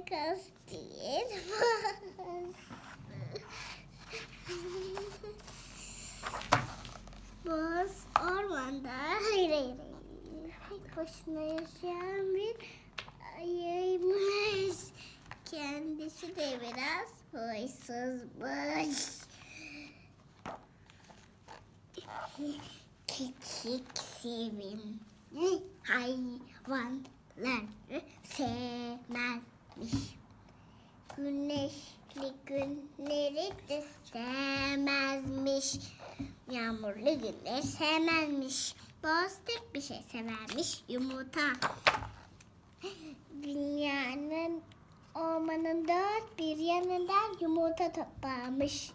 kaz değil. Boz ormanda hayır hayır. Tek başına yaşayan bir ayıymış. Kendisi de biraz huysuzmuş. Küçük sevimli hayvanları sevmezmiş. Güneşli günleri de sevmezmiş. Yağmurlu günleri sevmezmiş. Boz tek bir şey severmiş. Yumurta. Dünyanın ormanın dört bir yanından yumurta toplarmış.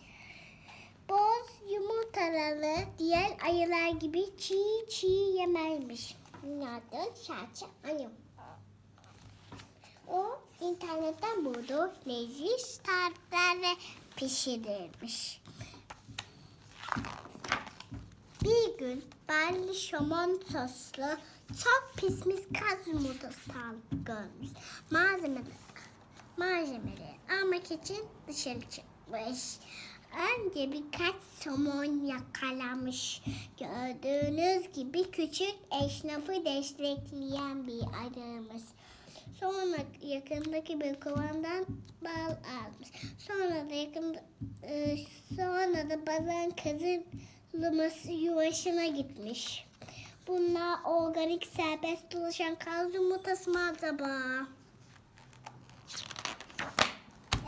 Boz yumurtaları diğer ayılar gibi çiğ çiğ yemezmiş. Dünyada şarkı ayı. O internetten bulduğu leziz tariflerle pişirirmiş. Bir gün ballı şomon soslu çok pismiş kaz yumurtası görmüş. Malzemeleri, malzemeleri almak için dışarı çıkmış. Önce birkaç somon yakalamış. Gördüğünüz gibi küçük esnafı destekleyen bir adamız. Sonra yakındaki bir kovandan bal almış. Sonra da yakında e, sonra da bazan kazılması yuvasına gitmiş. Bunlar organik serbest dolaşan kaz yumurtası mı acaba?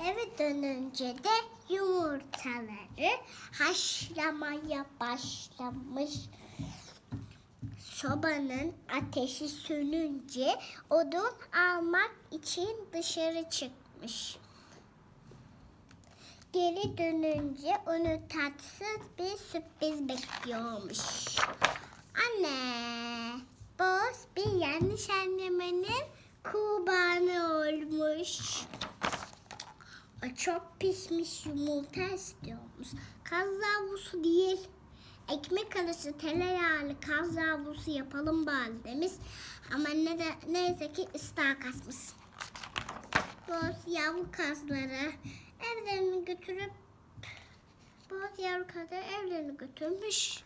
Eve dönünce de yumurtaları haşlamaya başlamış. Sobanın ateşi sönünce odun almak için dışarı çıkmış. Geri dönünce onu tatsız bir sürpriz bekliyormuş. Anne, boz bir yanlış annemenin kurbanı olmuş. O çok pişmiş yumurta istiyormuş. Kaz yavrusu değil. Ekmek arası tereyağlı kaz yavrusu yapalım bari demiş. Ama ne de, neyse ki ıslah kasmış. Boz yavru kazları evlerini götürüp boz yavru kazları evlerini götürmüş.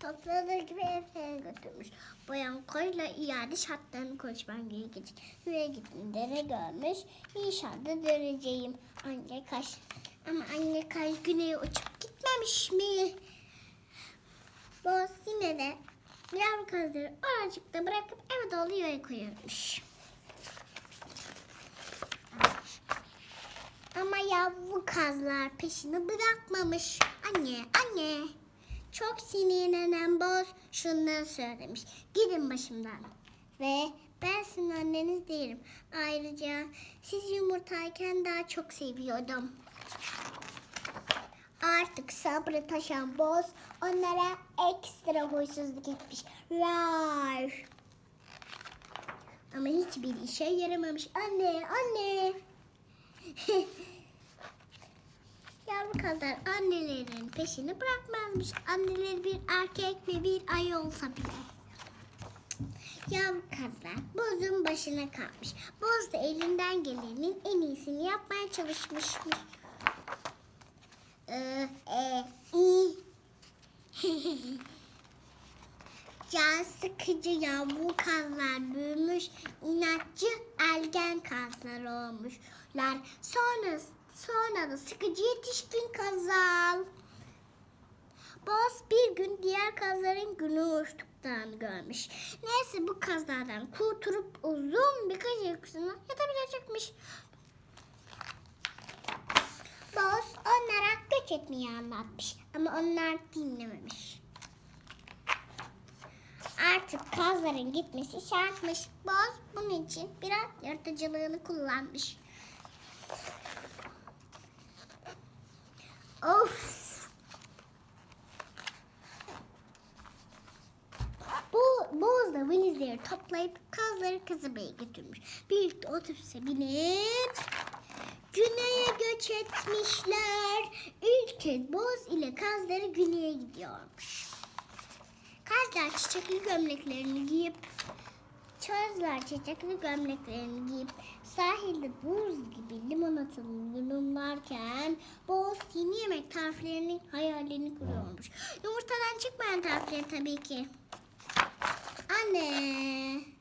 Topladığı gibi evlerine götürmüş. Boyan koyla iade şartlarını konuşmam gerekecek. Yüreğe gittiğinde ne görmüş? İnşallah döneceğim. Anne kaş. Ama anne kaş güneye uçup gitmemiş mi? Boz yine de yavru kazları oracıkta bırakıp eve dolu yere koyuyormuş. Ama yavru kazlar peşini bırakmamış. Anne, anne. Çok sinirlenen boz şunları söylemiş. Gidin başımdan. Ve ben sizin anneniz değilim. Ayrıca siz yumurtayken daha çok seviyordum. Artık sabrı taşan boz onlara ekstra huysuzluk etmiş. Rar. Ama hiçbir işe yaramamış. Anne, anne. Yavru kazlar annelerin peşini bırakmazmış. Anneleri bir erkek ve bir ay olsa bile. Yavru kazlar bozun başına kalmış. Boz da elinden gelenin en iyisini yapmaya çalışmış. E. Can sıkıcı yavru kazlar büyümüş, inatçı ergen kazlar olmuşlar. Sonra sonra da sıkıcı yetişkin kazal. Boz bir gün diğer kazların günü uçtuklarını görmüş. Neyse bu kazlardan kurtulup uzun birkaç uykusuna yatabilecekmiş. Boz göç etmeyi anlatmış ama onlar dinlememiş. Artık kazların gitmesi şartmış. Boz bunun için biraz yaratıcılığını kullanmış. Of! Bu Boz da valizleri toplayıp kazları kasabaya götürmüş. Birlikte otobüse binip güneye göç etmişler. İlk kez Boz ile kazları güneye gidiyormuş. Kazlar çiçekli gömleklerini giyip Çözler çiçekli gömleklerini giyip sahilde buz gibi limonatalı yudumlarken Boğaz yeni yemek tariflerinin hayalini kuruyormuş. Yumurtadan çıkmayan tarifleri tabii ki. Anne.